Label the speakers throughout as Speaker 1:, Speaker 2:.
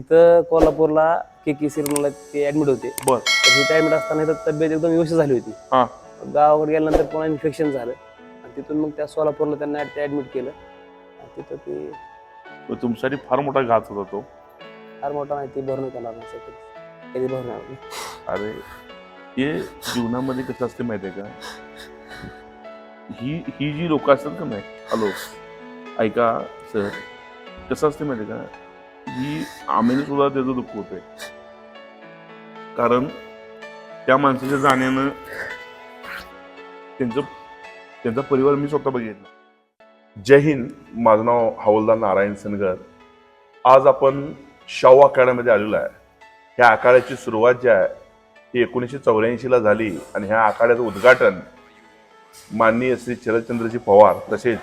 Speaker 1: इथं कोल्हापूरला के के सिरमला ते ऍडमिट होते.
Speaker 2: बर.
Speaker 1: तर तिथे ऍडमिट असताना इथं तब्येत एकदम व्यवस्थित झाली होती.
Speaker 2: हा.
Speaker 1: गावाकडे गेल्यानंतर पुन्हा इन्फेक्शन झालं. आणि तिथून मग त्या सोलापूरला त्यांना ते ऍडमिट केलं. आणि तिथं ते
Speaker 2: तुमच्यासाठी फार मोठा घात होता तो.
Speaker 1: फार मोठा नाही ते भरून येणार नाही कधी कधी भरून येणार नाही.
Speaker 2: अरे हे जीवनामध्ये कसं असते माहिती आहे का? ही ही जी लोक असतात का नाही? हॅलो. ऐका सर. कसं असते माहिती आहे का? ही आम्ही सुद्धा त्याचं दुःख होतंय. कारण त्या माणसाच्या जाण्यानं त्यांचं त्यांचा परिवार मी स्वतः बघितला. जय हिंद माझं नाव हवलदार नारायण सनगर. आज आपण शाहू आखाड्यामध्ये आलेलो आहे. ह्या आखाड्याची सुरुवात जी आहे ती एकोणीसशे चौऱ्याऐंशीला झाली आणि ह्या आखाड्याचं उद्घाटन माननीय श्री शरदचंद्रजी पवार तसेच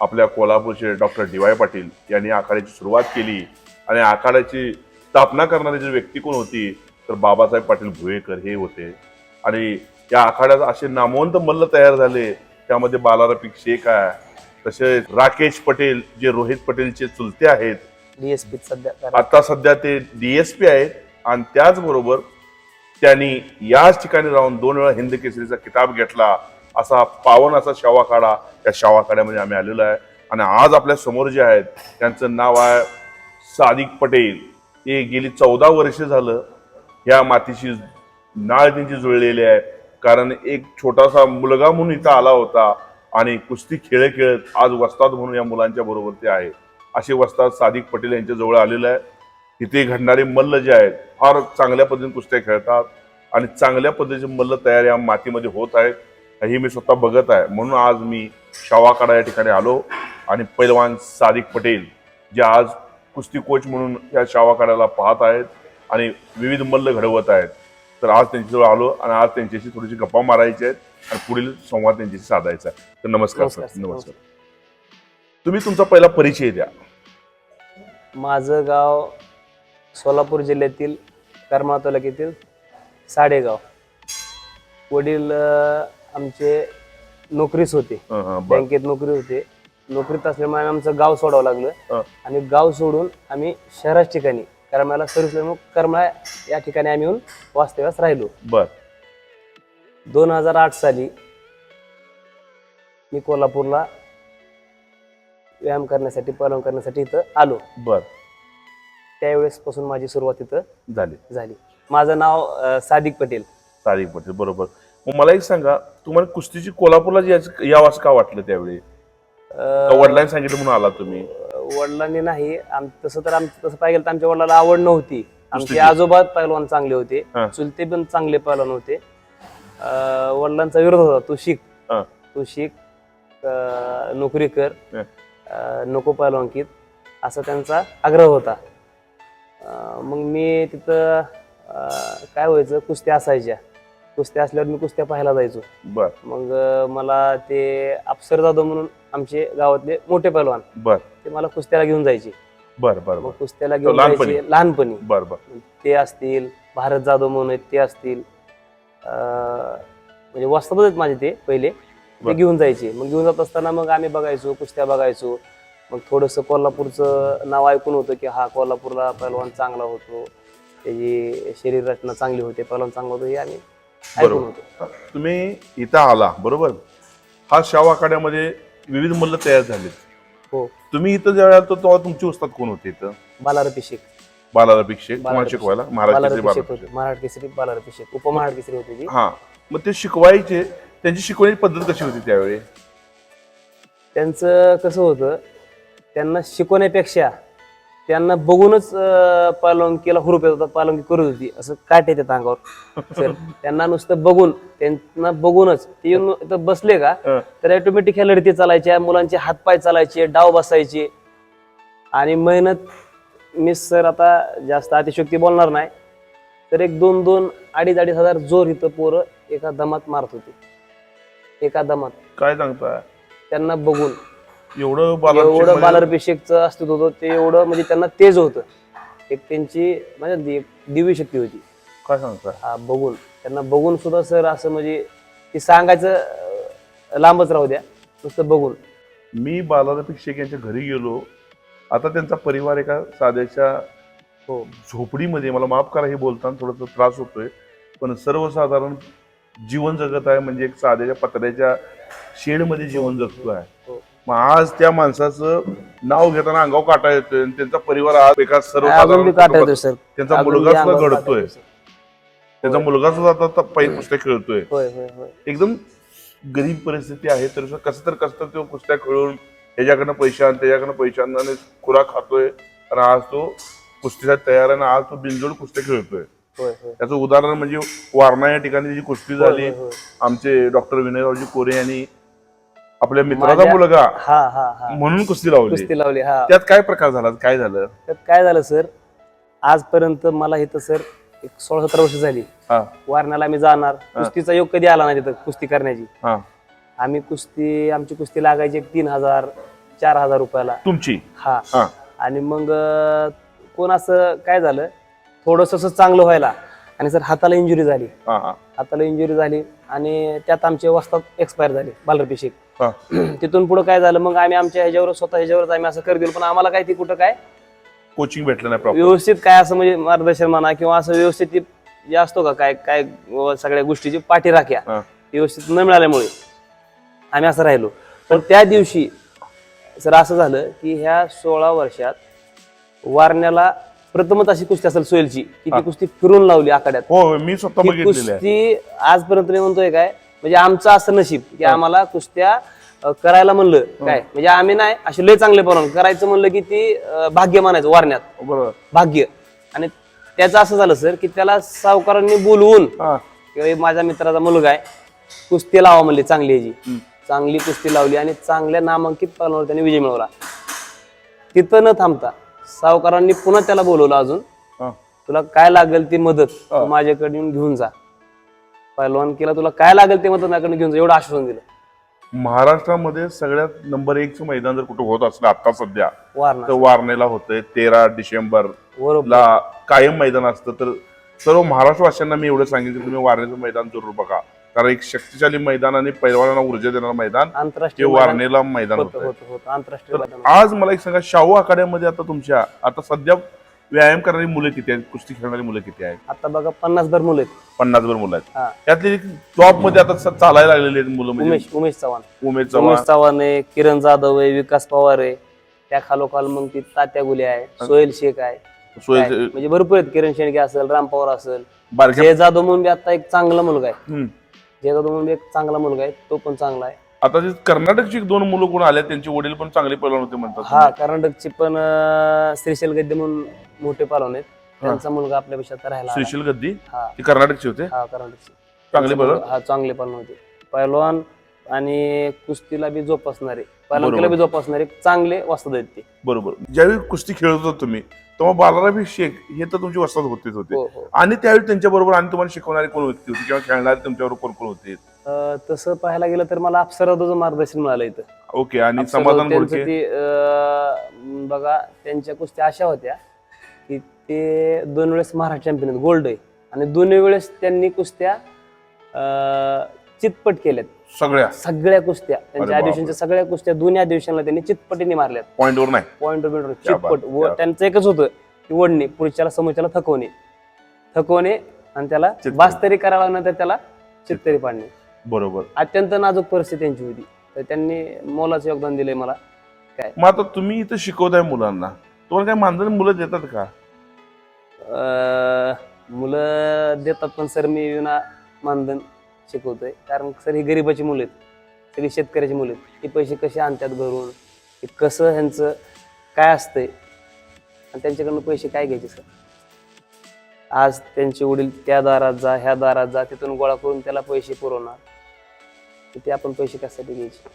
Speaker 2: आपल्या कोल्हापूरचे डॉक्टर डी वाय पाटील यांनी आखाड्याची सुरुवात केली आणि आखाड्याची स्थापना करणारी जी व्यक्ती कोण होती तर बाबासाहेब पाटील भुयेकर हे होते. आणि या आखाड्यात असे नामवंत मल्ल तयार झाले. त्यामध्ये बालारफिक शेख आहे तसेच राकेश पटेल जे रोहित पटेलचे चुलते आहेत.
Speaker 1: त सध्या
Speaker 2: आता सध्या ते डीएसपी आहेत आणि त्याचबरोबर त्यांनी याच ठिकाणी राहून दोन वेळा हिंद केसरीचा किताब घेतला असा पावन असा शावाखाडा या शावाखाड्यामध्ये आम्ही आलेलो आहे. आणि आज आपल्यासमोर जे आहेत त्यांचं नाव आहे सादिक पटेल. ते गेली चौदा वर्ष झालं या मातीशी नाळ त्यांची जुळलेली आहे. कारण एक छोटासा मुलगा म्हणून इथं आला होता आणि कुस्ती खेळ खेळत आज वस्ताद म्हणून या मुलांच्या बरोबर ते आहे. असे वस्ताद सादिक पटेल यांच्या जवळ आहे. तिथे घडणारे मल्ल जे आहेत फार चांगल्या पद्धतीने कुस्त्या खेळतात आणि चांगल्या पद्धतीचे मल्ल तयार या मातीमध्ये होत आहेत. हे मी स्वतः बघत आहे. म्हणून आज मी शावाकाडा या ठिकाणी आलो आणि पैलवान सादिक पटेल जे आज कुस्ती कोच म्हणून या शावाकाड्याला पाहत आहेत आणि विविध मल्ल घडवत आहेत. तर आज त्यांच्याजवळ आलो आणि आज त्यांच्याशी थोडीशी गप्पा मारायची आहेत आणि पुढील संवाद त्यांच्याशी साधायचा आहे. तर नमस्कार सर
Speaker 1: नमस्कार,
Speaker 2: तुम्ही तुमचा पहिला परिचय द्या.
Speaker 1: माझं गाव सोलापूर जिल्ह्यातील करमाळा तालुक्यातील साडेगाव. वडील आमचे नोकरीस होते. बँकेत नोकरी होते. नोकरीत असल्यामुळे आमचं गाव सोडावं लागलं. आणि गाव सोडून आम्ही शहराच्या ठिकाणी करमाळ्याला सर्व्हिस मग करमाळा या ठिकाणी आम्ही येऊन वास्तव्यास राहिलो.
Speaker 2: बर.
Speaker 1: दोन हजार आठ साली मी कोल्हापूरला व्यायाम करण्यासाठी पलंग करण्यासाठी इथं आलो.
Speaker 2: बर.
Speaker 1: त्यावेळेस पासून माझी सुरुवात इथं
Speaker 2: झाले.
Speaker 1: झाली. माझं नाव सादिक पटेल.
Speaker 2: तारीख पटेल बरोबर. मग मला एक सांगा तुम्हाला कुस्तीची कोल्हापूरला जी याच- यावं असं का वाटलं त्यावेळी का
Speaker 1: अं,
Speaker 2: वडिलांनी सांगितलं म्हणून आला तुम्ही
Speaker 1: वडिलांनी नाही आम तसं तर आम तसं पाहिजे तर आमच्या वडिलांना आवड नव्हती आमचे
Speaker 2: कुस्तीची?
Speaker 1: आजोबा पैलवान चांगले होते
Speaker 2: हा.
Speaker 1: चुलते पण चांगले पैलवान होते अं, वडिलांचा विरोध होता तू शिक
Speaker 2: हा.
Speaker 1: तू शिक अं, नोकरी कर
Speaker 2: हा.
Speaker 1: अं, नको पैलवानकीत असा त्यांचा आग्रह होता अं, मग मी तिथं अं, काय व्हायचं कुस्त्या असायच्या कुस्त्या असल्यावर मी कुस्त्या पाहायला जायचो.
Speaker 2: बर.
Speaker 1: मग मला ते अप्सर जाधव म्हणून आमचे गावातले मोठे पैलवान
Speaker 2: बर.
Speaker 1: ते मला कुस्त्याला घेऊन जायचे.
Speaker 2: बर बर
Speaker 1: मग कुस्त्याला घेऊन
Speaker 2: लहानपणी?
Speaker 1: जायचे लहानपणी.
Speaker 2: बर बर.
Speaker 1: ते असतील भारत जाधव म्हणून आहेत ते असतील अं, म्हणजे वस्तातच आहेत माझे ते पहिले. ते
Speaker 2: बर.
Speaker 1: घेऊन जायचे. मग घेऊन जात असताना मग आम्ही बघायचो कुस्त्या बघायचो. मग थोडंसं कोल्हापूरचं नाव ऐकून होतं की हा कोल्हापूरला पहिलवान चांगला होतो. त्याची शरीर रचना चांगली होते पहिलवान चांगला होतो हे आम्ही ऐकून
Speaker 2: बरोबर. तुम्ही इथं आला बरोबर? हा शाव आखाड्यामध्ये विविध मल्ल तयार झाले
Speaker 1: हो.
Speaker 2: तुम्ही इथं ज्या वेळेला तेव्हा तुमचे उस्ताद कोण होते इथं?
Speaker 1: बालारपी शेख.
Speaker 2: तुम्हाला
Speaker 1: बालारफिक
Speaker 2: शिकवायला?
Speaker 1: बालारपी शेख
Speaker 2: बालारफिक
Speaker 1: होते. महाराष्ट्र केसरी बालारपी शेख. उपमहाराष्ट्र केसरी होते ती
Speaker 2: हा. मग ते शिकवायचे त्यांची शिकवण्याची पद्धत कशी होती त्यावेळी?
Speaker 1: त्यांचं कसं होतं त्यांना शिकवण्यापेक्षा त्यांना बघूनच अं, पालवंकीला हुरूप येत होता पालवंकी करत होती. असं काट येते अंगावर. सर त्यांना नुसतं बघून त्यांना बघूनच ते येऊन इथं बसले का
Speaker 2: हं.
Speaker 1: तर ऑटोमॅटिक ह्या लढती चालायच्या मुलांचे हातपाय चालायचे डाव बसायचे. आणि मेहनत मी सर आता जास्त अतिशक्ती बोलणार नाही. तर एक दोन दोन अडीच अडीच हजार जोर इथं पोरं एका दमात मारत होते. एका दमात.
Speaker 2: काय सांगताय
Speaker 1: त्यांना बघून.
Speaker 2: एवढं
Speaker 1: एवढं
Speaker 2: मध्ये-
Speaker 1: बालारभिषेकचं अस्तित्व होतं ते एवढं म्हणजे त्यांना तेज होतं. एक त्यांची म्हणजे एक दिव्य शक्ती होती.
Speaker 2: काय सांगताय
Speaker 1: हा बघून. त्यांना बघून सुद्धा सर असं म्हणजे ते सांगायचं अं, लांबच राहू द्या. नुसतं बघून.
Speaker 2: मी शेख यांच्या घरी गेलो. आता त्यांचा परिवार एका साध्याच्या
Speaker 1: हो.
Speaker 2: झोपडीमध्ये मला माफ करा हे बोलताना थोडासा त्रास होतोय पण सर्वसाधारण जीवन जगत आहे म्हणजे एक साध्याच्या पत्र्याच्या शेडमध्ये जीवन जगतो आहे
Speaker 1: हो.
Speaker 2: मग आज त्या माणसाचं नाव घेताना अंगावर काटा येतोय आणि त्यांचा परिवार आज एका
Speaker 1: अजून बी
Speaker 2: सर्वसाधारण
Speaker 1: काटा येतोय
Speaker 2: कुटुंबात
Speaker 1: सर.
Speaker 2: त्यांचा
Speaker 1: अजून
Speaker 2: मुलगा सुद्धा
Speaker 1: अंगावर काटा
Speaker 2: घडतोय.
Speaker 1: येतोय.
Speaker 2: त्याचा मुलगा सुद्धा आता आता कुस्त्या खेळतोय.
Speaker 1: होय होय होय.
Speaker 2: एकदम गरीब परिस्थिती आहे तर कसं तर कसं तर तो कुस्त्या खेळून ह्याच्याकडनं पैसे आण त्याच्याकडनं पैसे आण आणि खुरा खातोय. आणि आज तो कुस्तीसाठी तयार आहे आणि आज तो बिनजोड कुस्त्या खेळतोय.
Speaker 1: होय होय.
Speaker 2: त्याचं उदाहरण म्हणजे वारणा या ठिकाणी जी कुस्ती झाली
Speaker 1: होय, होय.
Speaker 2: आमचे डॉक्टर विनयरावजी कोरे यांनी आपल्या मित्राचा
Speaker 1: माझ्या-
Speaker 2: मुलगा.
Speaker 1: हा हा हा.
Speaker 2: म्हणून कुस्ती लावली.
Speaker 1: कुस्ती लावली हा.
Speaker 2: त्यात काय प्रकार झाला? काय झालं?
Speaker 1: त्यात काय झालं सर? आजपर्यंत मला इथं सर एक सोळा सतरा वर्ष झाली.
Speaker 2: हा.
Speaker 1: वारण्याला आम्ही जाणार. कुस्तीचा योग कधी आला नाही तिथं कुस्ती करण्याची.
Speaker 2: हा.
Speaker 1: आम्ही कुस्ती आमची कुस्ती लागायची एक तीन हजार चार हजार रुपयाला.
Speaker 2: तुमची?
Speaker 1: हा.
Speaker 2: हा.
Speaker 1: आणि मग अं, कोण असं काय झालं? थोडस असं चांगलं व्हायला. आणि सर हाताला इंजुरी झाली.
Speaker 2: हा हा.
Speaker 1: हाताला इंजुरी झाली आणि त्यात आमचे वस्तात एक्सपायर झाले बालरपी शेख तिथून पुढे काय झालं? मग आम्ही आमच्या ह्याच्यावर स्वतः ह्याच्यावरच आम्ही असं कर दिलं. पण आम्हाला काय ती कुठं काय?
Speaker 2: कोचिंग भेटलं नाही
Speaker 1: व्यवस्थित काय असं म्हणजे मार्गदर्शन म्हणा किंवा असं व्यवस्थित ती- जे असतो का? काय काय व सगळ्या गोष्टीची पाठी राख्या
Speaker 2: हा.
Speaker 1: व्यवस्थित न मिळाल्यामुळे आम्ही असं राहिलो. पण त्या दिवशी सर असं झालं की ह्या सोळा वर्षात वारण्याला प्रथमच अशी कुस्ती असेल सोयलची की ती कुस्ती फिरून लावली आखाड्यात.
Speaker 2: हो मी स्वतः
Speaker 1: ती
Speaker 2: बघितलेली आहे.
Speaker 1: कुस्ती आजपर्यंत मी म्हणतोय काय म्हणजे आमचं असं नशीब की आम्हाला कुस्त्या अं, करायला म्हणलं. काय? म्हणजे आम्ही नाही असे लय चांगले पण करायचं म्हणलं की ती अं, भाग्य मानायचं वारण्यात.
Speaker 2: बरोबर.
Speaker 1: भाग्य. आणि त्याचं असं झालं सर की त्याला सावकारांनी बोलवून
Speaker 2: हा.
Speaker 1: माझ्या मित्राचा मुलगा आहे कुस्ती लावा म्हणली चांगली ह्याची
Speaker 2: हम्म.
Speaker 1: चांगली कुस्ती लावली आणि चांगल्या नामांकित पालनावर त्याने विजय मिळवला. तिथं न थांबता सावकारांनी पुन्हा त्याला बोलवलं अजून.
Speaker 2: हा.
Speaker 1: तुला काय लागेल ती मदत तू माझ्याकडे येऊन घेऊन जा. पहिलवान केला तुला काय लागेल ते मदत माझ्याकडे घेऊन जा एवढं आश्वासन दिलं.
Speaker 2: महाराष्ट्रामध्ये सगळ्यात नंबर एकचं मैदान जर कुठं होत असलं आता सध्या तर वारणेला होतंय तेरा डिसेंबर
Speaker 1: बरोबर.
Speaker 2: ला कायम मैदान असतं. तर सर्व महाराष्ट्रवासियांना मी एवढं सांगितलं की तुम्ही वारणेचं मैदान जरूर बघा. कारण एक शक्तिशाली मैदान आणि पैलवानांना ऊर्जा देणारं मैदान ते
Speaker 1: आंतरराष्ट्रीय मैदान.
Speaker 2: वारणेला मैदान
Speaker 1: होतं
Speaker 2: होतं
Speaker 1: होतं होतं. आंतरराष्ट्रीय मैदान
Speaker 2: आज मला एक सांगा शाहू आखाड्यामध्ये आता तुमच्या आता सध्या व्यायाम करणारी मुलं किती आहेत? कुस्ती खेळणारी मुलं किती आहेत?
Speaker 1: आता बघा पन्नास भर मुलं आहेत.
Speaker 2: पन्नास भर मुलं आहेत.
Speaker 1: हा.
Speaker 2: त्यातली टॉपमध्ये आता स- चालायला लागलेली आहेत मुलं म्हणजे?
Speaker 1: उमेश उमेश चव्हाण.
Speaker 2: उमेश
Speaker 1: उमेश
Speaker 2: चव्हाण
Speaker 1: चव्हाण आहे किरण जाधव आहे विकास पवार आहे. त्या खालोखाल मग ती तात्या गुले आहे सोहेल शेख आहे. काय,
Speaker 2: सोय
Speaker 1: म्हणजे भरपूर आहेत. किरण शेणके असेल राम पवार असेल.
Speaker 2: बारक्या
Speaker 1: जय जाधव म्हणून बी आता एक चांगला मुलगा आहे.
Speaker 2: हम्म.
Speaker 1: जय जाधव म्हणून बी एक चांगला मुलगा आहे तो पण चांगला आहे.
Speaker 2: आता जे कर्नाटकची दोन मुलं कोण आले त्यांचे वडील पण चांगले पैलवान होते म्हणतात
Speaker 1: हा कर्नाटकची पण अं, श्रीशैल गद्दे म्हणून मोठे पालवण आहेत. त्यांचा मुलगा आपल्या पेशात राहिला आला.
Speaker 2: सुशील गद्दी?
Speaker 1: हा.
Speaker 2: ते कर्नाटकचे होते?
Speaker 1: हा कर्नाटकची.
Speaker 2: चांगले पैलवान
Speaker 1: हा चांगले पालवण होते. पैलवान आणि कुस्तीला बी जोपासणारे. बी जोपासणारे चांगले वस्तात आहेत ते.
Speaker 2: बरोबर. ज्यावेळी कुस्ती खेळत होता तुम्ही तेव्हा बालारावी शेख हे तर तुमची वस्तात होतेच होते.
Speaker 1: हो हो.
Speaker 2: आणि त्यावेळी त्यांच्या बरोबर आणि तुम्हाला शिकवणारे कोण व्यक्ती होती किंवा खेळणारे तुमच्याबरोबर कोण कोण होते?
Speaker 1: अं, तसं पाहायला गेलं तर मला अप्सराचं मार्गदर्शन मिळालं इथं.
Speaker 2: ओके आणि
Speaker 1: अप्सरा
Speaker 2: समाधान
Speaker 1: त्यांचं
Speaker 2: गोडके
Speaker 1: ते अं, बघा त्यांच्या कुस्त्या अशा होत्या की ते दोन वेळेस महाराष्ट्र चॅम्पियन गोल्ड आहे. आणि दोन्ही वेळेस त्यांनी कुस्त्या अं, चितपट केल्यात.
Speaker 2: सगळ्या.
Speaker 1: सगळ्या कुस्त्या. त्यांच्या. अधिवेशनच्या सगळ्या कुस्त्या दोन्ही अधिवेशनला त्यांनी चितपटीने मारल्यात.
Speaker 2: पॉइंटवर नाही.
Speaker 1: पॉइंट बिंट
Speaker 2: क्या बात,
Speaker 1: चितपट. व
Speaker 2: क्या.
Speaker 1: त्यांचं एकच होतं की ओढणे पुढच्याला समोरच्याला थकवणे. थकवणे आणि त्याला
Speaker 2: चितपट.
Speaker 1: बास्तरी करायला नंतर त्याला चित्तरी पाडणे.
Speaker 2: बरोबर.
Speaker 1: अत्यंत नाजूक परिस्थिती त्यांची होती. तर त्यांनी मोलाचं योगदान दिलंय मला. काय?
Speaker 2: मग आता तुम्ही इथं शिकवताय मुलांना. तुम्हाला काय मानधन मुलं देतात का?
Speaker 1: अं, मुलं देतात पण सर मी विना मानधन. शिकवतोय. कारण सर ही गरीबाची मुलं आहेत. सगळी शेतकऱ्याची मुलं आहेत. हे पैसे कसे आणतात घरून? हे कसं ह्यांचं काय असतंय? आणि त्यांच्याकडनं पैसे काय घ्यायचे सर? आज त्यांचे वडील त्या दारात जा ह्या दारात जा तिथून गोळा करून त्याला पैसे पुरवणार. ते आपण पैसे कशासाठी घ्यायचे?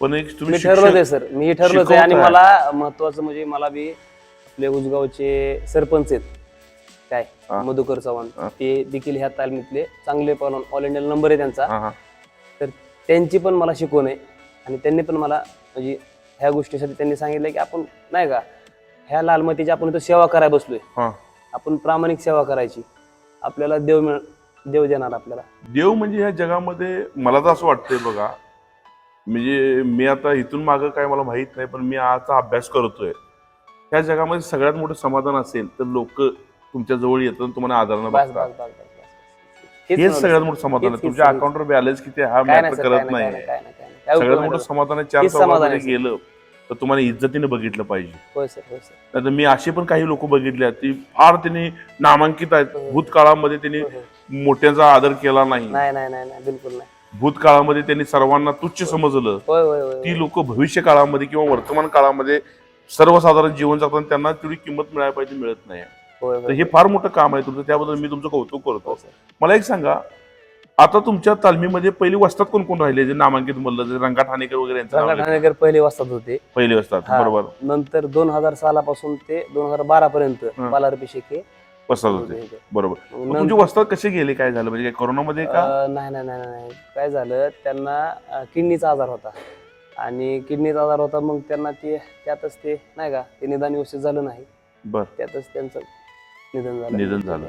Speaker 2: पण एक
Speaker 1: मी
Speaker 2: तुम्ही शिक्षक-
Speaker 1: आहे सर. मी ठरवलंच आहे आणि. मला महत्वाचं म्हणजे मला बी आपले उसगावचे सरपंच आहेत. काय
Speaker 2: हा.
Speaker 1: मधुकर चव्हाण
Speaker 2: हा.
Speaker 1: ते देखील ह्या तालमीतले चांगले पालवण ऑल इंडिया नंबर आहे त्यांचा
Speaker 2: हा.
Speaker 1: तर त्यांची पण मला शिकवण आहे आणि त्यांनी पण मला म्हणजे ह्या गोष्टीसाठी त्यांनी सांगितलं की आपण नाही का ह्या लालमतीची आपण इथं सेवा करायला बसलोय
Speaker 2: हा.
Speaker 1: आपण प्रामाणिक सेवा करायची आपल्याला देव मिळ देव देणार आपल्याला
Speaker 2: देव म्हणजे ह्या जगामध्ये मला तर असं वाटतंय बघा म्हणजे मी आता इथून मागं काय मला माहीत नाही पण मी आजचा अभ्यास करतोय ह्या जगामध्ये सगळ्यात मोठं समाधान असेल तर लोक तुमच्या जवळ आणि तुम्हाला
Speaker 1: बस
Speaker 2: बघतात.
Speaker 1: बस बस बस बस हेच
Speaker 2: सगळ्यात. मोठं समाधान आहे. तुमच्या. अकाउंटवर बॅलन्स किती आहे हा
Speaker 1: काय नाही
Speaker 2: मॅटर
Speaker 1: सर,
Speaker 2: करत
Speaker 1: काय नाही,
Speaker 2: नाही
Speaker 1: काय नाही, काय नाही, काय नाही. काय
Speaker 2: सगळ्यात
Speaker 1: उपयोग
Speaker 2: मोठं
Speaker 1: नाही
Speaker 2: समाधान आहे चार
Speaker 1: हेच समाधान
Speaker 2: चौघांमध्ये
Speaker 1: आहे, सर.
Speaker 2: गेलं तर तुम्हाला इज्जतीने बघितलं पाहिजे.
Speaker 1: होय सर होय सर.
Speaker 2: नाहीतर मी असे पण काही लोक बघितले आहेत ती फार त्यांनी नामांकित आहेत.
Speaker 1: हो.
Speaker 2: भूतकाळामध्ये त्यांनी
Speaker 1: होय, होय.
Speaker 2: मोठ्यांचा आदर केला नाही.
Speaker 1: नाही नाही नाही नाही बिलकुल नाही.
Speaker 2: भूतकाळामध्ये त्यांनी सर्वांना तुच्छ समजलं.
Speaker 1: होय होय होय
Speaker 2: ती लोक भविष्य काळामध्ये किंवा वर्तमान काळामध्ये सर्वसाधारण जीवन जगताना त्यांना तेवढी किंमत मिळायला पाहिजे मिळत नाही. तर हे फार मोठं काम आहे तुमचं त्याबद्दल मी तुमचं कौतुक करतो.
Speaker 1: हो, सर.
Speaker 2: मला एक सांगा आता तुमच्या तालमीमध्ये पहिली वस्तात कोण कोण राहिले? जे नामांकित म्हणलं जे रंगा ठाणेकर वगैरे यांचं नाव
Speaker 1: रंगा. ठाणेकर पहिले वाजतात होते.
Speaker 2: पहिली वस्तात
Speaker 1: हा.
Speaker 2: बरोबर.
Speaker 1: नंतर दोन हजार सालापासून ते दोन हजार बारा पर्यंत
Speaker 2: हा.
Speaker 1: बालारपी शेखे
Speaker 2: वस्तात होते. बरोबर. मग
Speaker 1: नंतर-
Speaker 2: तुमची वस्तात कसे गेले? काय झालं? म्हणजे काय कोरोनामध्ये का?
Speaker 1: अं, नाही नाही नाही नाही, नाही काय झालं? त्यांना किडनीचा आजार होता. आणि किडनीचा आजार होता मग त्यांना ते त्यातच ते नाही का ते निदान व्यवस्थित झालं नाही.
Speaker 2: बर.
Speaker 1: त्यातच त्यांचं निधन झालं.
Speaker 2: निधन झालं.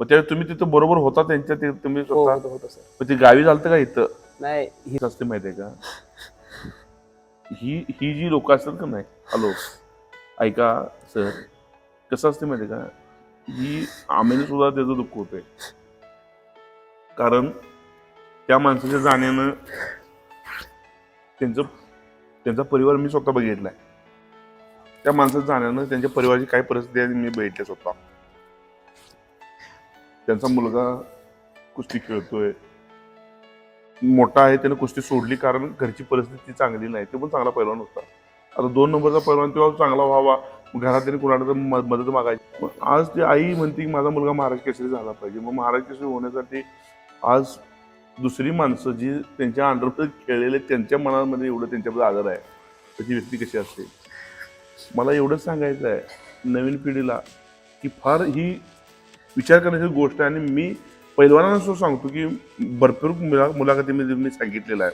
Speaker 2: मग त्यावेळी तुम्ही तिथं बरोबर होता त्यांच्या ते तुम्ही
Speaker 1: हो
Speaker 2: स्वतः?
Speaker 1: होतं होतं सर.
Speaker 2: मग ते गावी झालं का इथं?
Speaker 1: नाही
Speaker 2: ही असते माहिती आहे का? ही ही जी लोक असतात का नाही? हॅलो. ऐका सर. कसं असते माहिती आहे का? ही आम्हाला सुद्धा त्याचं दुःख होतंय. कारण त्या माणसाच्या जाण्यानं त्यांचं त्यांचा परिवार मी स्वतः बघितलाय. त्या माणसाच्या जाण्यानं त्यांच्या परिवाराची काय परिस्थिती आहे मी बघितले स्वतः. त्यांचा मुलगा कुस्ती खेळतोय. मोठा आहे त्याने कुस्ती सोडली कारण घरची परिस्थिती चांगली नाही. ते पण चांगला पैलवान होता. आता दोन नंबरचा पैलवान तेव्हा चांगला व्हावा. घरात त्याने कुणाला तर म- मदत मागायची. आज ती आई म्हणते की माझा मुलगा महाराज केसरी झाला पाहिजे. मग महाराज केसरी होण्यासाठी आज दुसरी माणसं जी त्यांच्या अंडरवर खेळलेले त्यांच्या मनामध्ये एवढं त्यांच्याबद्दल आदर आहे. त्याची व्यक्ती कशी असते? मला एवढंच सांगायचं आहे नवीन पिढीला की फार ही विचार करण्याची गोष्ट आहे. आणि मी पैलवानांना सुद्धा सांगतो की भरपूर मुला मुलाखतीमध्ये मी सांगितलेलं आहे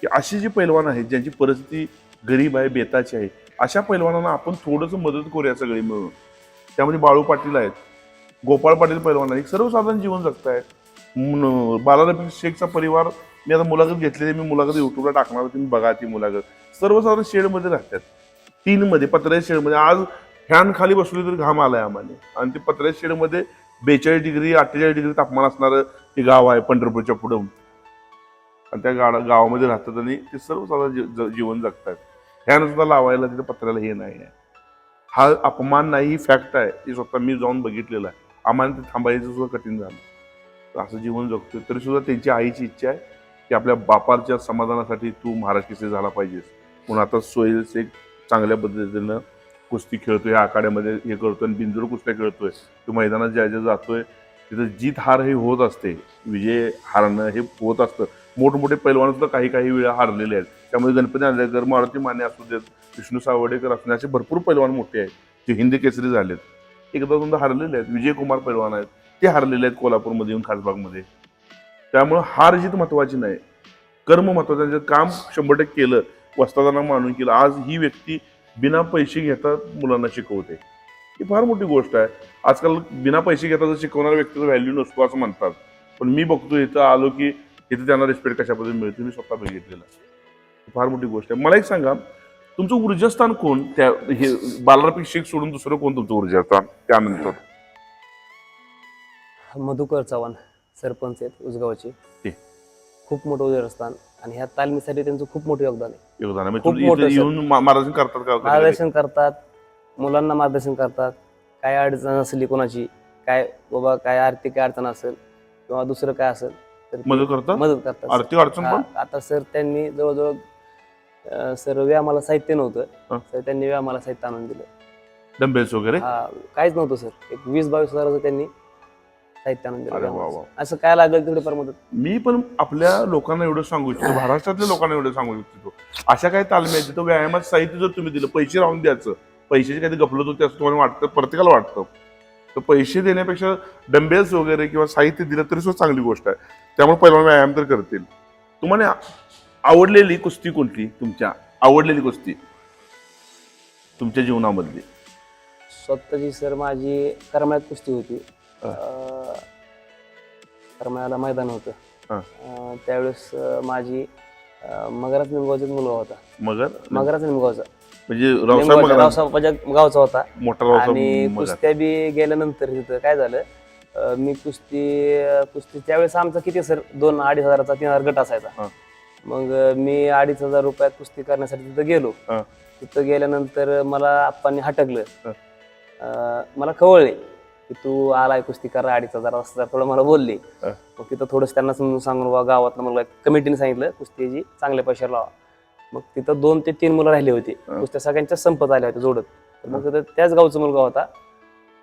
Speaker 2: की अशी जी पैलवान आहेत ज्यांची परिस्थिती गरीब आहे बेताची आहे अशा पैलवानांना आपण थोडंसं मदत करूया सगळी मिळून. त्यामध्ये बाळू पाटील आहेत गोपाळ पाटील पैलवान आहेत सर्वसाधारण जीवन जगतायत. म- बालारफी शेखचा परिवार मी आता मुलाखत घेतलेली मी मुलाखत युट्यूबला टाकणार तुम्ही बघा ती मुलाखत. सर्वसाधारण शेडमध्ये राहतात. तीनमध्ये पत्र्याच्या शेडमध्ये. आज फॅन खाली बसलो तरी घाम आलाय आम्हाला. आणि ते पत्र्याच्या शेडमध्ये बेचाळीस डिग्री अठ्ठेचाळीस डिग्री तापमान असणारं हे गाव आहे पंढरपूरच्या पुढं. आणि त्या गाडा गावामध्ये राहतात आणि ते सर्वसाधारण जी- ज- जीवन जगतात ह्यानं सुद्धा लावायला तिथे पत्र्याला हे नाही आहे. हा अपमान नाही ही फॅक्ट आहे. हे स्वतः मी जाऊन बघितलेलं आहे. आम्हाला ते थांबायचं सुद्धा कठीण झालं. तर असं जीवन जगतोय. तरी सुद्धा त्यांची आईची इच्छा आहे की आपल्या बापाच्या समाधानासाठी तू महाराज झाला पाहिजेस. म्हणून आता सोयीचे चांगल्या पद्धतीनं कुस्ती खेळतोय या आखाड्यामध्ये हे करतोय आणि बिंजोड कुस्त्या खेळतोय. तो मैदानात ज्या ज्या जातोय तिथं जीत हार हे होत असते. विजय हारणं हे होत असतं. मोठमोठे पैलवान सुद्धा काही काही वेळा हारलेले आहेत. त्यामुळे गणपती आंदेकर मारुती माने असू देत विष्णू सावडेकर असू असे भरपूर पैलवान मोठे आहेत जे हिंदी केसरी झालेत. एकदा दोनदा हारलेले आहेत. विजय कुमार पैलवान आहेत. ते हारलेले आहेत कोल्हापूरमध्ये येऊन खासबागमध्ये त्यामुळं हार जीत महत्वाची नाही. कर्म महत्वाचं काम शंभर टक्के केलं वस्तादांना मानून केलं. आज ही व्यक्ती बिना पैसे घेता मुलांना शिकवते. ही फार मोठी गोष्ट आहे. आजकाल बिना पैसे घेता जर शिकवणाऱ्या व्यक्तीचा व्हॅल्यू नसतो असं म्हणतात. पण मी बघतो इथं आलो की इथं त्यांना रिस्पेक्ट कशा पद्धतीने मिळते मी स्वतः बघितलेलं आहे. ही फार मोठी गोष्ट आहे. मला एक सांगा तुमचं ऊर्जास्थान कोण? त्या हे बालारपी शेख सोडून दुसरं कोण तुमचं ऊर्जास्थान? त्यानंतर.
Speaker 1: मधुकर चव्हाण सरपंच आहेत उसगावचे
Speaker 2: ते.
Speaker 1: खूप मोठं उदयस्थान आणि ह्या तालमीसाठी त्यांचं खूप मोठं योगदान आहे.
Speaker 2: योगदान आहे. म्हणजे
Speaker 1: खूप
Speaker 2: तुम्ही
Speaker 1: मोठं
Speaker 2: इथं
Speaker 1: सर.
Speaker 2: येऊन मा- मार्गदर्शन करतात का?
Speaker 1: मार्गदर्शन करतात. मुलांना मार्गदर्शन करतात. काय अडचण असली कोणाची? काय बाबा काय आर्थिक अडचण असेल किंवा दुसरं काय असेल तर ते
Speaker 2: मदत करतात?
Speaker 1: मदत करतात. सर.
Speaker 2: आर्थिक अडचण पण?
Speaker 1: हा, आता सर त्यांनी जवळजवळ अं, सर व्यायामाला साहित्य
Speaker 2: हा.
Speaker 1: नव्हतं तर त्यांनी व्यायामाला साहित्य आणून दिलं.
Speaker 2: डंबेल्स वगैरे?
Speaker 1: हा काहीच नव्हतं सर. एक वीस बावीस हजाराचं त्यांनी साहित्य आणून दिलं
Speaker 2: अरे वा
Speaker 1: व्यायामाचं.
Speaker 2: वा.
Speaker 1: असं काय लागेल तेवढी फार मदत?
Speaker 2: मी पण आपल्या लोकांना एवढं सांगू इच्छितो महाराष्ट्रातल्या लोकांना एवढं सांगू इच्छितो. अशा काही तालमी आहेत जिथं व्यायामात साहित्य जर तुम्ही दिलं पैसे राहून द्यायचं. पैशाची काही गफलत होती असं तुम्हाला वाटतं प्रत्येकाला वाटतं. तर पैसे देण्यापेक्षा डंबेल्स वगैरे किंवा साहित्य दिलं तरी सुद्धा चांगली गोष्ट आहे. त्यामुळे पहिला व्यायाम तर करतील. तुम्हाला आवडलेली कुस्ती कोणती तुमच्या? आवडलेली कुस्ती तुमच्या जीवनामधली?
Speaker 1: स्वतःची सर माझी करमाळ्यात कुस्ती होती. अं, करमाळ्याला मैदान होतं.
Speaker 2: हा.
Speaker 1: अं, त्यावेळेस अं, माझी अं, मगराज निमगावचा मुलगा होता.
Speaker 2: मगर?
Speaker 1: मगराज निमगावचा
Speaker 2: म्हणजे रावसाहेब
Speaker 1: गावचा होता.
Speaker 2: मोठा
Speaker 1: आणि
Speaker 2: रावसाहेब.
Speaker 1: कुस्त्या बी गेल्यानंतर तिथं काय झालं अं, मी कुस्ती अं, कुस्ती त्यावेळेस आमचा किती सर? दोन अडीच हजाराचा तीन हजार गट असायचा. मग अं, मी अडीच हजार रुपयात कुस्ती करण्यासाठी तिथं गेलो.
Speaker 2: हा.
Speaker 1: तिथं गेल्यानंतर मला आप्पांनी हटकलं.
Speaker 2: हा.
Speaker 1: अं, मला कवळले की तू आलाय कुस्ती करा अडीच हजार असं थोडं मला बोलले. मग तिथं थोडंसं त्यांना समजून सांगून बा गावात मला कमिटीने सांगितलं कुस्तीची चांगल्या पैशाला लावा. मग तिथं दोन ते तीन मुलं राहिली होती. कुस्त्या सगळ्यांच्या संपत आल्या होत्या जोडत. मग तिथं त्याच गावचा मुलगा होता.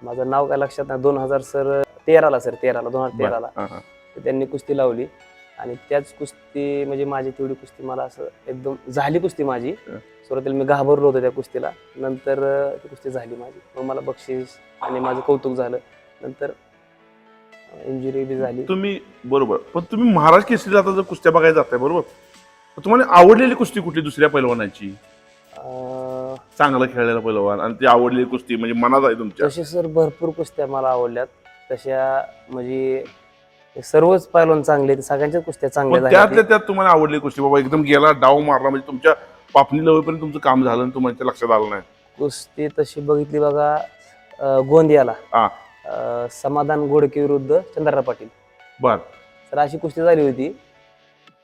Speaker 1: माझं नाव काय लक्षात नाही. दोन हजार सर तेराला सर तेराला दोन हजार तेराला. तर त्यांनी कुस्ती लावली. आणि त्याच कुस्ती म्हणजे माझी तेवढी कुस्ती मला असं एकदम झाली कुस्ती माझी. सुरुवातीला मी घाबरलो होतो त्या कुस्तीला. नंतर ती कुस्ती झाली माझी. मग मला बक्षीस आणि माझं कौतुक झालं. नंतर इंजुरी बी झाली.
Speaker 2: तुम्ही बरोबर. पण तुम्ही महाराज केसरीला आता जर कुस्त्या बघायला जाताय बरोबर? तर तुम्हाला आवडलेली कुस्ती कुठली दुसऱ्या पैलवानाची?
Speaker 1: अं,
Speaker 2: चांगलं खेळलेला पैलवान आणि ती आवडलेली कुस्ती म्हणजे मनात आहे तुमच्या.
Speaker 1: तसे सर भरपूर कुस्त्या मला आवडल्यात. तशा म्हणजे सर्वच पैलवान चांगले आहेत. सगळ्यांच्याच कुस्त्या चांगल्या
Speaker 2: पण
Speaker 1: झाल्या
Speaker 2: त्यातल्या त्यात तुम्हाला आवडली कुस्ती. बाबा एकदम गेला डाव मारला. म्हणजे तुमच्या पापणी लवपर्यंत तुमचं काम झालं आणि तुम्हाला लक्षात आलं नाही.
Speaker 1: कुस्ती तशी बघितली बघा अं, गोंदियाला.
Speaker 2: हा.
Speaker 1: अं, समाधान गोडके विरुद्ध चंद्रराव पाटील.
Speaker 2: बर.
Speaker 1: तर अशी कुस्ती झाली होती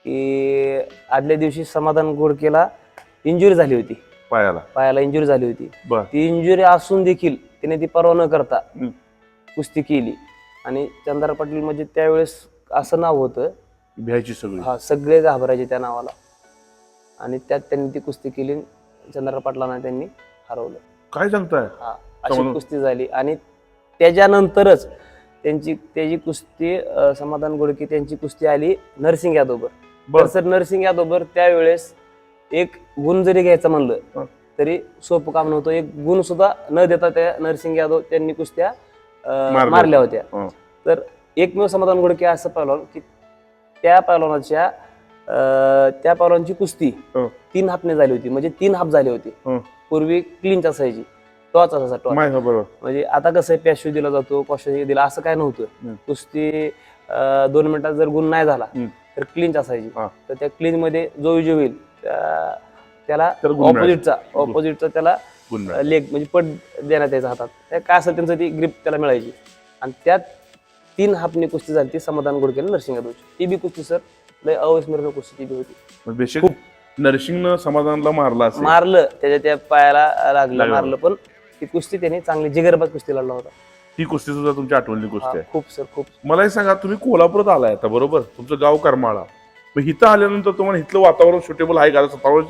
Speaker 1: की आदल्या दिवशी समाधान गोडकेला इंजुरी झाली होती.
Speaker 2: पायाला.
Speaker 1: पायाला इंजुरी झाली होती.
Speaker 2: बर.
Speaker 1: ती इंजुरी असून देखील तिने ती परवा न करता
Speaker 2: हम्म.
Speaker 1: कुस्ती केली. आणि चंद्र पाटील म्हणजे त्यावेळेस असं नाव होतं.
Speaker 2: भ्यायची सगळी.
Speaker 1: हा सगळे घाबरायचे त्या नावाला. आणि त्यात त्यांनी ती कुस्ती केली चंद्र पाटलांना त्यांनी हरवलं.
Speaker 2: काय सांगताय?
Speaker 1: हा अशी कुस्ती झाली. आणि त्याच्यानंतरच त्यांची त्याची कुस्ती अं, समाधान गोडके त्यांची कुस्ती आली नरसिंग यादववर.
Speaker 2: बर.
Speaker 1: तर सर नरसिंग यादववर त्यावेळेस एक गुण जरी घ्यायचं म्हणलं
Speaker 2: हं.
Speaker 1: तरी सोपं काम नव्हतं. एक गुण सुद्धा न देता त्या नरसिंग यादव त्यांनी कुस्त्या अं,
Speaker 2: मारल्या.
Speaker 1: मारल्या होत्या.
Speaker 2: हं.
Speaker 1: तर एकमेव समाधान गोडके असं पहिलवान की त्या पहिलवानाच्या त्या पहिलवानची कुस्ती
Speaker 2: हं.
Speaker 1: तीन हापने झाली होती म्हणजे तीन हाप झाली होती
Speaker 2: हं.
Speaker 1: पूर्वी क्लिंच असायची टॉच असायचा टॉच
Speaker 2: बरोबर
Speaker 1: म्हणजे आता कसं आहे पॅशू दिला जातो कॉशू दिला असं काय नव्हतं. कुस्ती दोन मिनिटात जर गुण नाही झाला. तर क्लिंच असायची
Speaker 2: हा.
Speaker 1: तर त्या क्लिंच मध्ये जो विजय होईल त्या- त्याला. ऑपोजिटचा ऑपोजिटचा त्याला. लेग म्हणजे पट देण्यात यायचा हातात त्या काय असेल त्यांचं ती ग्रिप त्याला मिळायची आणि त्यात तीन हापणी कुस्ती झाली ती समाधान गोडकेला नरसिंग यादवची ती बी कुस्ती सर लय अविस्मरणीय कुस्ती ती बी होती.
Speaker 2: मग बेशक नरसिंगनं समाधानला मारला असेल.
Speaker 1: मारलं त्याच्या त्या पायाला लागलं
Speaker 2: लागलं.
Speaker 1: मारलं पण ती कुस्ती त्याने चांगली जिगरबाज कुस्ती लढला होता.
Speaker 2: ती कुस्ती सुद्धा तुमच्या आठवणीची
Speaker 1: हा,
Speaker 2: कुस्ती आहे.
Speaker 1: खूप सर खूप.
Speaker 2: मला एक सांगा तुम्ही कोल्हापुरात आलाय आता बरोबर? तुमचं गाव करमाळा. मग इथं आल्यानंतर तुम्हाला इथलं वातावरण सुटेबल आहे का? सतरा वर्ष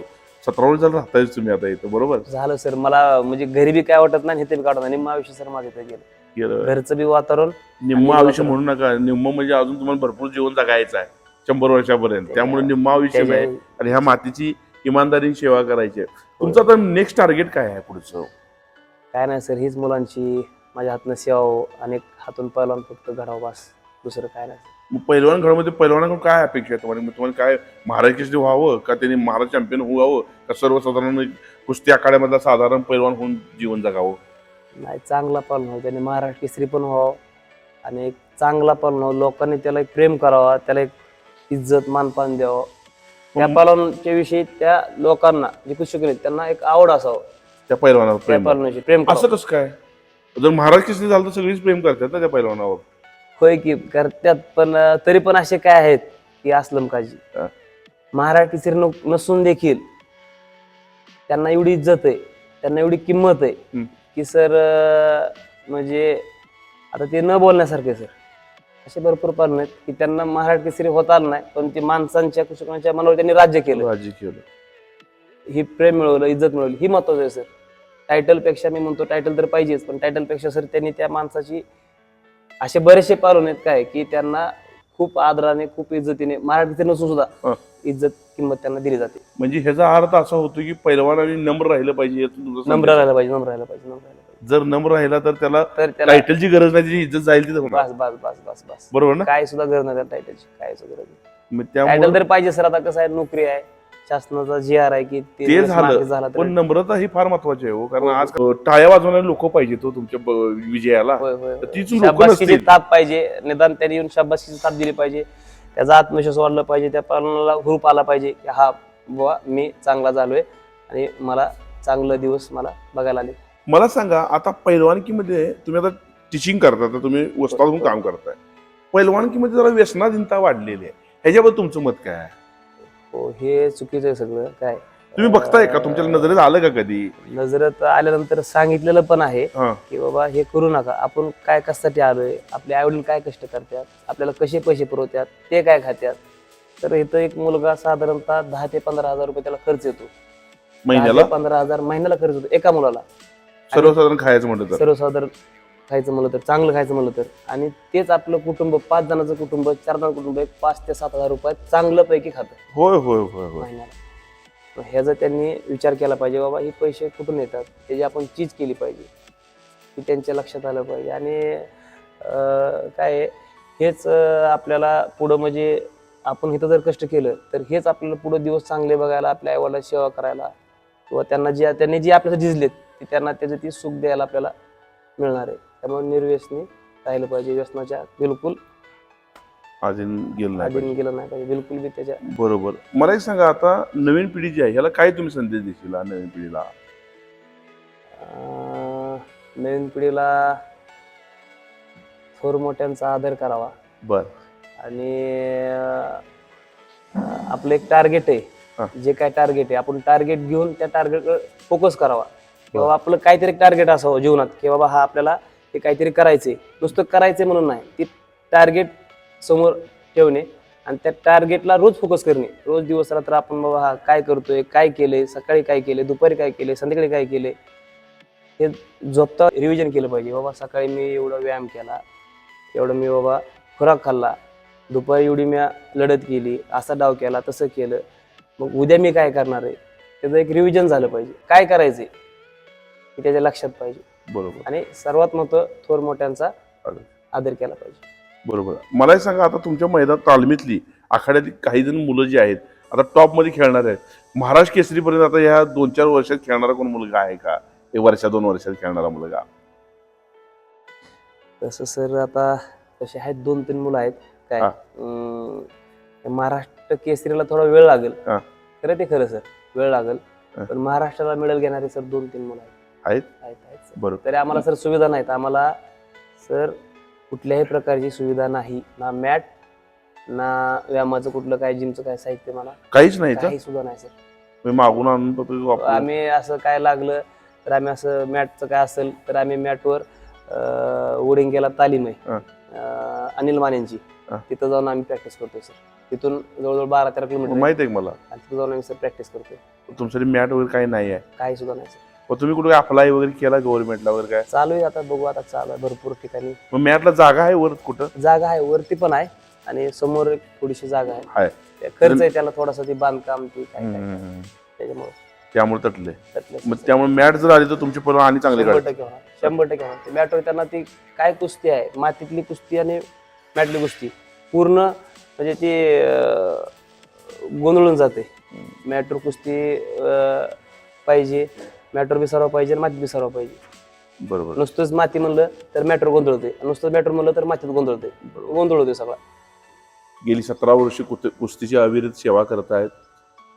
Speaker 2: सतरा वर्ष झालं राहताय तुम्ही आता इथं बरोबर?
Speaker 1: झालं सर मला म्हणजे घरी बी काय वाटत नाही इथे बी काय वाटत नाही निम्मा आयुष्य सर माझं इथे गेलं.
Speaker 2: गेलं.
Speaker 1: घरचं बी वातावरण
Speaker 2: निम्म आयुष्य म्हणू नका. निम्म म्हणजे अजून तुम्हाला भरपूर जीवन जगायचं आहे. शंभर वर्षापर्यंत. त्यामुळे निम्म आयुष्य नाही
Speaker 1: त्याच्या-
Speaker 2: आणि ह्या मातीची इमानदारी सेवा करायची आहे. तुमचं आता नेक्स्ट टार्गेट काय आहे पुढचं?
Speaker 1: काय नाही सर हीच मुलांची माझ्या हातनं सेवा हो आणि हातून पहिलवान फक्त घडावं बस. दुसरं काय नाही
Speaker 2: मग पैलवान घरामध्ये पैलवानाकडून काय अपेक्षा आहे तुम्हाला? मग तुम्हाला काय महाराज केसरी व्हावं का त्यांनी महाराज चॅम्पियन व्हावं का सर्वसाधारण कुस्ती आखाड्यामधला साधारण पैलवान होऊन जीवन जगावं?
Speaker 1: नाही चांगला पालन त्याने महाराष्ट्र केसरी पण व्हावं आणि एक चांगला पालन लोकांनी त्याला एक प्रेम करावा त्याला एक इज्जत मानपान द्यावं त्या
Speaker 2: मग-
Speaker 1: पालनाच्या विषयी त्या लोकांना जे कुशक आहेत त्यांना एक आवड असावं.
Speaker 2: त्या पैलवानावर
Speaker 1: त्या
Speaker 2: प्रेम.
Speaker 1: पालनाची प्रेम
Speaker 2: असं. कसं काय? जर महाराज केसरी झालं तर सगळीच प्रेम करतात ना त्या पैलवानावर.
Speaker 1: होय की करतात पण अं, तरी पण असे काय आहेत की असलम काजी?
Speaker 2: हा.
Speaker 1: केसरी न- नसून देखील त्यांना एवढी इज्जत आहे त्यांना एवढी किंमत आहे
Speaker 2: हम्म.
Speaker 1: की सर म्हणजे आता ते न बोलण्यासारखे सर. असे भरपूर पालन आहेत की त्यांना महाराष्ट्र केसरी होता आलं नाही पण ते माणसांच्या कुशकांच्या मनावर त्यांनी राज्य केलं.
Speaker 2: राजी केलं.
Speaker 1: ही प्रेम मिळवलं इज्जत मिळवली ही महत्वाचं आहे सर टायटलपेक्षा मी म्हणतो टायटल तर पाहिजेच पण टायटलपेक्षा सर त्यांनी त्या माणसाची असे बरेचसे पालन आहेत काय की त्यांना खूप आदराने खूप इज्जतीने मराठीचे नसून सुद्धा
Speaker 2: हं.
Speaker 1: इज्जत किंमत त्यांना दिली जाते.
Speaker 2: म्हणजे ह्याचा अर्थ असा होतो की पैलवानाने नम्र राहिलं पाहिजे यातून तुमचा संदेश
Speaker 1: नम्र राहायला पाहिजे नम्र राहायला पाहिजे नम्र राहायला
Speaker 2: जर नम्र राहिला तर त्याला
Speaker 1: तर त्याला
Speaker 2: टायटलची गरज नाही त्याची इज्जत जाईल तिथे होणार
Speaker 1: बस बस बस बस बस.
Speaker 2: बरोबर ना?
Speaker 1: काय सुद्धा गरज नाही टायटलची काय सुद्धा गरज नाही.
Speaker 2: मग
Speaker 1: टायटल तर पाहिजे सर आता कसं आहे नोकरी आहे. शासनाचा जी आर आहे की
Speaker 2: ते
Speaker 1: मागे
Speaker 2: झालं.
Speaker 1: झाला तर.
Speaker 2: पण नम्रता ही फार महत्वाची आहे हो कारण
Speaker 1: हो.
Speaker 2: आज अं, टाळ्या वाजवणारे लोक पाहिजे तो तुमच्या ब- विजयाला.
Speaker 1: होय, होय, होय.
Speaker 2: तर तीच लोकं
Speaker 1: शाबासकीची
Speaker 2: नसतील.
Speaker 1: ताप पाहिजे. निदान त्यांनी येऊन शाबासकीची ताप दिली पाहिजे. त्याचा आत्मविश्वास वाढला पाहिजे. त्या पालनाला हुरूप आला पाहिजे की हा बुवा मी चांगला झालोय आणि मला चांगलं दिवस मला बघायला आले.
Speaker 2: मला सांगा आता पैलवानकीमध्ये तुम्ही आता टीचिंग करता तर तुम्ही वस्ताद म्हणून काम करताय. पैलवानकीमध्ये जरा व्यसनाधीनता वाढलेली आहे. ह्याच्याबद्दल तुमचं मत काय आहे?
Speaker 1: हो हे चुकीचं आहे सगळं. काय?
Speaker 2: तुम्ही बघताय का? तुमच्या नजरेत आलं का कधी?
Speaker 1: नजरत आल्यानंतर सांगितलेलं पण आहे
Speaker 2: हा.
Speaker 1: की बाबा हे करू नका. आपण काय कशासाठी आलोय? आपले आईवडील काय कष्ट करतात? आपल्याला कसे पैसे पुरवतात? ते काय खात्यात? तर इथं एक मुलगा साधारणतः दहा ते पंधरा हजार रुपये त्याला खर्च येतो.
Speaker 2: महिन्याला?
Speaker 1: पंधरा हजार महिन्याला खर्च होतो एका मुलाला.
Speaker 2: सर्वसाधारण खायचं म्हटलं तर.
Speaker 1: सर्वसाधारण खायचं म्हणलं तर चांगलं खायचं म्हणलं तर. आणि तेच आपलं कुटुंब पाच जणांचं कुटुंब चार जण कुटुंब एक पाच ते सात हजार रुपयात चांगलं पैकी खातं.
Speaker 2: होय होय होय होय.
Speaker 1: महिन्याला. मग ह्याचा त्यांनी विचार केला पाहिजे बाबा हे पैसे कुठून येतात? त्याची आपण चीज केली पाहिजे की त्यांच्या लक्षात आलं पाहिजे. आणि अं, काय आहे, हेच अं, आपल्याला पुढं म्हणजे आपण इथं जर कष्ट केलं तर हेच आपल्याला पुढं दिवस चांगले बघायला आपल्या आईवडिला सेवा करायला किंवा त्यांना जे त्यांनी जे आपल्याला झिजलेत ते त्यांना त्याचं ती सुख द्यायला आपल्याला मिळणार आहे. त्यामुळे निर्व्यसनी राहिलं पाहिजे व्यसनाच्या बिलकुल
Speaker 2: अजून गेलं नाही
Speaker 1: अधीन गेलं नाही पाहिजे बिलकुल बी त्याच्या
Speaker 2: बरोबर. मला एक सांगा आता नवीन पिढी जी आहे ह्याला काय तुम्ही संदेश देशील हा नवीन पिढीला?
Speaker 1: अं, नवीन पिढीला थोर मोठ्यांचा आदर करावा.
Speaker 2: बर.
Speaker 1: आणि अं, आपलं एक टार्गेट
Speaker 2: हा.
Speaker 1: आहे जे काय टार्गेट आहे आपण टार्गेट घेऊन त्या टार्गेट फोकस करावा. किंवा आपलं काहीतरी टार्गेट असावं जीवनात की बाबा हा आपल्याला हे काहीतरी करायचंय. नुसतं करायचंय म्हणून नाही ती टार्गेट समोर ठेवणे आणि त्या टार्गेटला रोज फोकस करणे. रोज दिवस रात्र आपण बाबा हा काय करतोय काय केलंय सकाळी काय केलंय दुपारी काय केलंय संध्याकाळी काय केलंय हे झोपता रिव्हिजन केलं पाहिजे. बाबा सकाळी मी एवढा व्यायाम केला एवढं मी बाबा खुराक खाल्ला दुपारी एवढी मी लढत केली असा डाव केला तसं केलं. मग उद्या मी काय करणार आहे? त्याचं एक रिव्हिजन झालं पाहिजे. काय करायचंय? हे त्याच्या लक्षात पाहिजे.
Speaker 2: बरोबर.
Speaker 1: आणि सर्वात महत्त्व थोर मोठ्यांचा
Speaker 2: आदर.
Speaker 1: केला पाहिजे.
Speaker 2: बरोबर. मला सांगा आता तुमच्या मैदान तालमीतली आखाड्यातली काही जण मुलं जी आहेत आता टॉपमध्ये खेळणार आहेत. महाराष्ट्र केसरीपर्यंत आता ह्या दोन चार वर्षात खेळणारा कोण मुलगा आहे का? एक वर्षा दोन वर्षात खेळणारा मुलगा.
Speaker 1: तसं सर आता तसे आहेत दोन तीन मुलं आहेत. काय? महाराष्ट्र केसरीला थोडा वेळ लागेल. खरं ते खरं सर वेळ लागेल. पण महाराष्ट्राला मेडल घेणारे सर दोन तीन मुलं आहेत.
Speaker 2: आहेत?
Speaker 1: आहेत आहेत सर.
Speaker 2: बरोबर.
Speaker 1: तरी आम्हाला सर सुविधा नाहीत. आम्हाला सर कुठल्याही प्रकारची सुविधा नाही. ना मॅट ना व्यायामाचं कुठलं काय जिमचं काय साहित्य मला
Speaker 2: काहीच नाही
Speaker 1: काही सुद्धा नाही सर.
Speaker 2: मी मागून आणून वापरू.
Speaker 1: आम्ही असं काय लागलं तर आम्ही असं मॅटचं काय असेल तर आम्ही मॅटवर वडिंगेला तालीम आहे
Speaker 2: हा.
Speaker 1: अं, अनिल मानेंची.
Speaker 2: हा.
Speaker 1: तिथं जाऊन आम्ही प्रॅक्टिस करतोय सर. तिथून जवळजवळ बारा तेरा किलोमीटर आहे.
Speaker 2: माहीत आहे का मला?
Speaker 1: आणि तिथं जाऊन आम्ही सर प्रॅक्टिस करतोय.
Speaker 2: तुमच्यासाठी मॅट वगैरे काही नाही आहे.
Speaker 1: काही सुद्धा नाही सर.
Speaker 2: मग तुम्ही कुठे अप्लाय वगैरे केला गव्हर्नमेंटला वगैरे काय?
Speaker 1: चालू आहे आता बघू आता चालू आहे भरपूर ठिकाणी.
Speaker 2: मग मॅटला जागा आहे वर कुठं?
Speaker 1: जागा आहे वरती पण आहे आणि समोर एक थोडीशी जागा आहे.
Speaker 2: आहे
Speaker 1: ते खर्च आहे त्याला थोडासा ती बांधकाम ती काय काय
Speaker 2: हम्म.
Speaker 1: त्याच्यामुळे.
Speaker 2: त्यामुळे तटले
Speaker 1: त्यातलं
Speaker 2: मग त्यामुळे मॅट जर आली तर तुमची परवा आणि चांगली
Speaker 1: शंभर टक्के होणार शंभर टक्के होणार. ते मॅटवर त्यांना ती काय कुस्ती आहे? मातीतली कुस्ती आणि मॅटली कुस्ती. पूर्ण म्हणजे ती अं, गोंधळून जाते. मॅटवर कुस्ती अं, पाहिजे. मॅटवर बी सराव पाहिजे आणि मातीत बी सराव पाहिजे.
Speaker 2: बरोबर.
Speaker 1: नुसतंच माती म्हणलं तर मॅटवर गोंधळते नुसतं मॅटवर म्हणलं तर मातीत गोंधळते गोंधळ होते सगळा.
Speaker 2: गेली सतरा वर्षे कुत- कुस्तीची अविरत सेवा करत आहेत.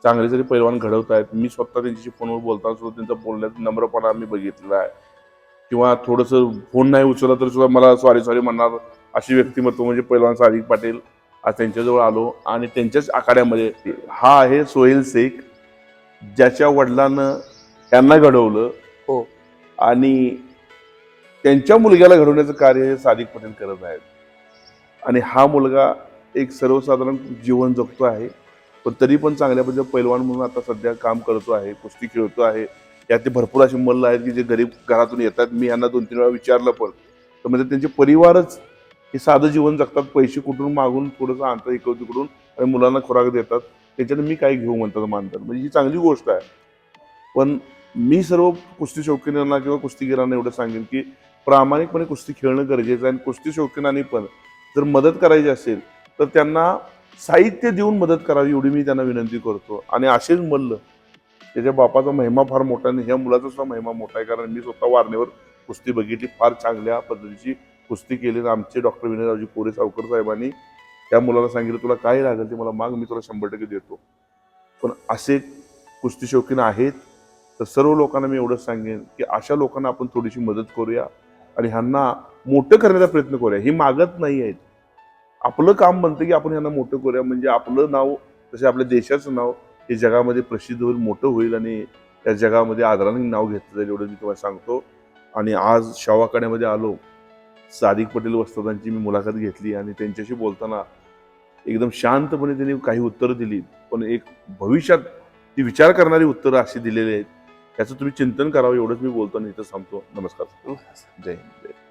Speaker 2: चांगले जरी पैलवान घडवत आहेत मी स्वतः त्यांच्याशी फोनवर बोलताना सुद्धा त्यांचा बोलण्यात नम्रपणा मी बघितलेला आहे. किंवा थोडंसं फोन नाही उचलला तर सुद्धा मला सॉरी सॉरी म्हणणार अशी व्यक्तिमत्व म्हणजे पैलवान सादिक पाटील आज त्यांच्याजवळ आलो आणि त्यांच्याच आखाड्यामध्ये हा आहे सोहेल शेख ज्याच्या वडिलांनं त्यांना घडवलं
Speaker 1: हो.
Speaker 2: आणि त्यांच्या मुलग्याला घडवण्याचं कार्य हे सादिक पटेल करत आहेत. आणि हा मुलगा एक सर्वसाधारण जीवन जगतो आहे. पण तरी पण चांगल्या पद्धतीने पैलवान म्हणून आता सध्या काम करतो आहे कुस्ती खेळतो आहे. यातले भरपूर असे मल्ल आहेत की जे गरीब घरातून येतात. मी यांना दोन तीन वेळा विचारलं पण. तर म्हणजे त्यांचे परिवारच हे साधं जीवन जगतात. पैसे कुठून मागून थोडंसं आणतात इकडून तिकडून आणि मुलांना खुराक देतात. त्याच्यानं मी काय घेऊ म्हणतात मानतात म्हणजे ही चांगली गोष्ट आहे. पण मी सर्व कुस्ती शौकीनांना किंवा कुस्तीगिरांना एवढं सांगेन की प्रामाणिकपणे कुस्ती खेळणं गरजेचं आहे आणि कुस्ती शौकीनांनी पण जर मदत करायची असेल तर त्यांना साहित्य देऊन मदत करावी एवढी मी त्यांना विनंती करतो. आणि असेच मल्ल त्याच्या बापाचा महिमा फार मोठा आणि ह्या मुलाचा सुद्धा महिमा मोठा आहे कारण मी स्वतः वारणेवर कुस्ती बघितली फार चांगल्या पद्धतीची कुस्ती केली. आणि आमचे डॉक्टर विनयरावजी कोरे सावकर साहेबांनी त्या मुलाला सांगितलं तुला काय लागेल ते मला माग मी तुला शंभर टक्के देतो. पण असे कुस्ती शौकीन आहेत तर सर्व लोकांना मी एवढंच सांगेन की अशा लोकांना आपण थोडीशी मदत करूया आणि ह्यांना मोठं करण्याचा प्रयत्न करूया. हे मागत नाही आहेत. आपलं काम म्हणतं की आपण ह्यांना मोठं करूया. म्हणजे आपलं नाव तसे आपल्या देशाचं नाव हे जगामध्ये प्रसिद्ध होईल मोठं होईल आणि त्या जगामध्ये आदराने नाव घेतलं जाईल एवढं मी तुम्हाला सांगतो. आणि आज शावाखान्यामध्ये आलो. सादिक पटेल वस्तादांची मी मुलाखत घेतली आणि त्यांच्याशी बोलताना एकदम शांतपणे त्यांनी काही उत्तरं दिली. पण एक भविष्यात ती विचार करणारी उत्तरं अशी दिलेली आहेत. त्याचं तुम्ही चिंतन करावं एवढंच मी बोलतो आणि इथं थांबतो नमस्कार. जय हिंद. जय